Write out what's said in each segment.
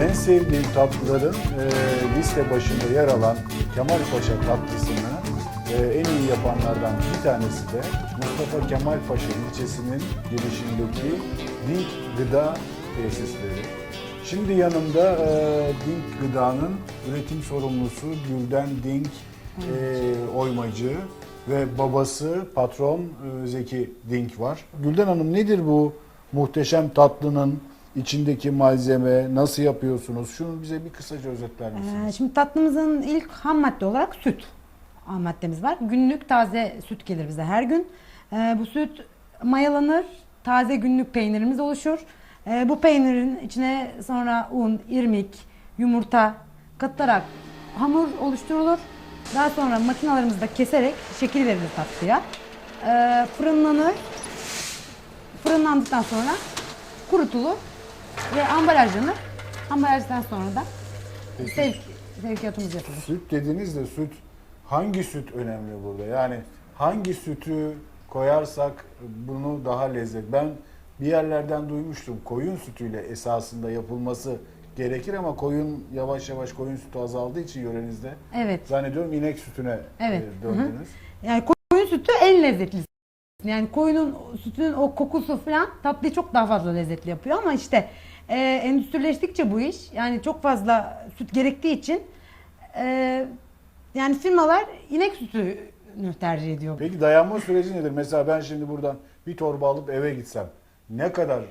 En sevdiğim tatlıların e, liste başında yer alan Kemal Paşa tatlısını e, en iyi yapanlardan bir tanesi de Mustafa Kemal Paşa ilçesinin girişindeki Dink Gıda Tesisleri. Şimdi yanımda e, Dink Gıda'nın üretim sorumlusu Gülden Dink e, Oymacı ve babası patron e, Zeki Dink var. Gülden Hanım nedir bu muhteşem tatlının içindeki malzeme, nasıl yapıyorsunuz? Şunu bize bir kısaca özetler misiniz? Ee, Şimdi tatlımızın ilk ham madde olarak süt ham maddemiz var. Günlük taze süt gelir bize her gün. Ee, Bu süt mayalanır, taze günlük peynirimiz oluşur. Ee, Bu peynirin içine sonra un, irmik, yumurta katılarak hamur oluşturulur. Daha sonra makinalarımızda keserek şekil verilir tatlıya. Ee, Fırınlanır. Fırınlandıktan sonra kurutulur ve ambalajlanır. Ambalajdan sonra da sevk, sevkiyatımız yapılır. Süt dediniz de süt hangi süt önemli burada? Yani hangi sütü koyarsak bunu daha lezzet. Ben bir yerlerden duymuştum. Koyun sütüyle esasında yapılması gerekir ama koyun yavaş yavaş koyun sütü azaldığı için yörenizde Evet. zannediyorum inek sütüne Evet. e, döndünüz. Yani koyun sütü en lezzetlisi. Yani koyunun sütünün o kokusu falan tatlıyı çok daha fazla lezzetli yapıyor ama işte e, endüstrileştikçe bu iş yani çok fazla süt gerektiği için e, yani firmalar inek sütünü tercih ediyor. Peki dayanma süreci nedir? Mesela ben şimdi buradan bir torba alıp eve gitsem ne kadar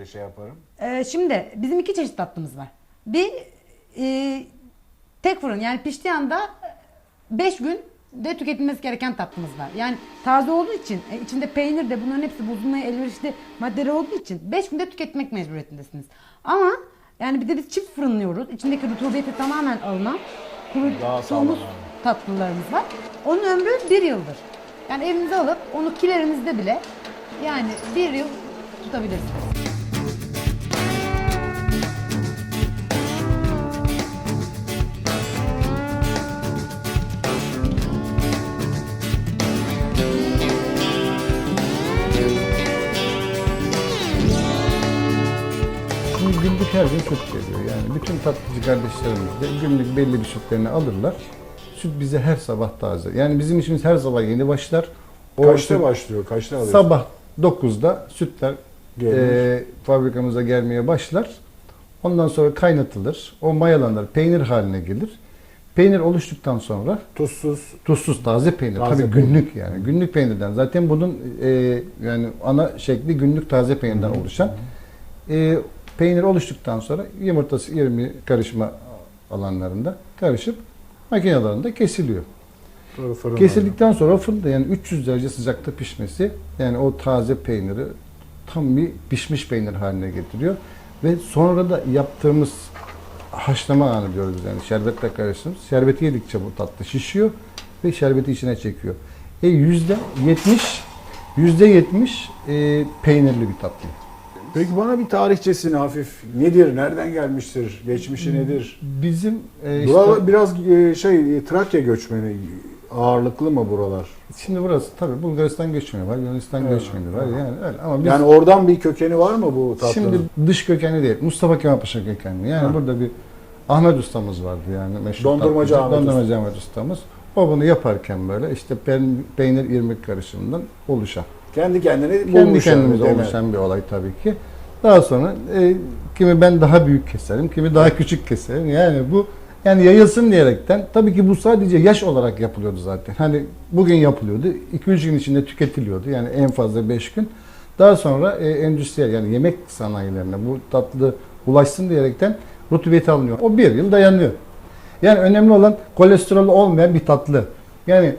e, şey yaparım? Ee, şimdi bizim iki çeşit tatlımız var. Bir e, tek fırın yani piştiği anda 5 gün de tüketilmesi gereken tatlımız var. Yani taze olduğu için e, içinde peynir de bunların hepsi bozulmaya elverişli maddeler olduğu için 5 günde tüketmek mecburiyetindesiniz. Ama yani bir de biz çift fırınlıyoruz. İçindeki rutubeti tamamen alınan kurutulmuş tatlılarımız var. Onun ömrü bir yıldır. Yani evinize alıp onu kilerinizde bile yani bir yıl tutabilirsiniz. Her gün süt geliyor. Yani bütün tatlıcı kardeşlerimiz de günlük belli bir sütlerini alırlar. Süt bize her sabah taze. Yani bizim işimiz her sabah yeni başlar. O Kaçta süt- başlıyor? Kaçta alıyorsun? Sabah 9'da sütler e, fabrikamıza gelmeye başlar. Ondan sonra kaynatılır. O mayalanır, peynir haline gelir. Peynir oluştuktan sonra Tuzsuz. tuzsuz taze peynir. Taze Tabii peynir. günlük yani. Günlük peynirden. Zaten bunun e, yani ana şekli günlük taze peynirden oluşan. E, peynir oluştuktan sonra yumurtası 20 karışma alanlarında karışıp makinelerinde kesiliyor. Sonra fırına. Kesildikten sonra fırında yani 300 derece sıcakta pişmesi yani o taze peyniri tam bir pişmiş peynir haline getiriyor. Ve sonra da yaptığımız haşlama anı diyoruz yani şerbetle karıştığımız. Şerbeti yedikçe bu tatlı şişiyor ve şerbeti içine çekiyor. E yüzde 70 yüzde 70 e, peynirli bir tatlı. Peki bana bir tarihçesini hafif nedir, nereden gelmiştir, geçmişi nedir? Bizim e, işte, Buralar biraz e, şey Trakya göçmeni ağırlıklı mı buralar? şimdi burası tabii Bulgaristan göçmeni var, Yunanistan Evet. göçmeni var yani öyle ama biz Yani oradan bir kökeni var mı bu tatlının? Şimdi dış kökeni değil. Mustafa Kemal Paşa kökenli. Yani Ha. burada bir Ahmet ustamız vardı yani meşhur Dondurmacı tatlıcı. Ahmet Dondurmacı Ahmet ustamız. O bunu yaparken böyle işte peyn- peynir irmik karışımından oluşan. Kendi kendine Kendi bulmuş kendimize oluşan bir olay tabii ki. Daha sonra e, kimi ben daha büyük keserim, kimi daha küçük keserim. Yani bu yani yayılsın diyerekten tabii ki bu sadece yaş olarak yapılıyordu zaten. Hani bugün yapılıyordu. 2-3 gün içinde tüketiliyordu. Yani en fazla 5 gün. Daha sonra e, endüstriyel yani yemek sanayilerine bu tatlı ulaşsın diyerekten rutubeti alınıyor. O bir yıl dayanıyor. Yani önemli olan kolesterol olmayan bir tatlı. Yani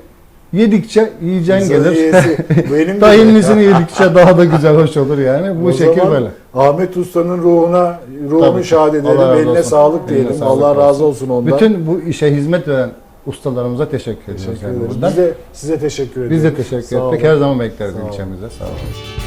yedikçe yiyeceğin İnsanın gelir. iyisi. Benim gibi. Tahinlisini yedikçe daha da güzel, hoş olur yani. Bu O şekil zaman böyle. Ahmet Usta'nın ruhuna, ruhunu Tabii. şad edelim. Allah razı Eline olsun. sağlık Eline diyelim. sağlık Allah razı olsun. olsun ondan. Bütün bu işe hizmet veren ustalarımıza teşekkür ediyoruz. teşekkür yani ederiz. buradan. Biz de size teşekkür ediyoruz. Biz de teşekkür Sağ ettik. olun. Her zaman bekleriz Sağ olun. ilçemize. Sağ olun.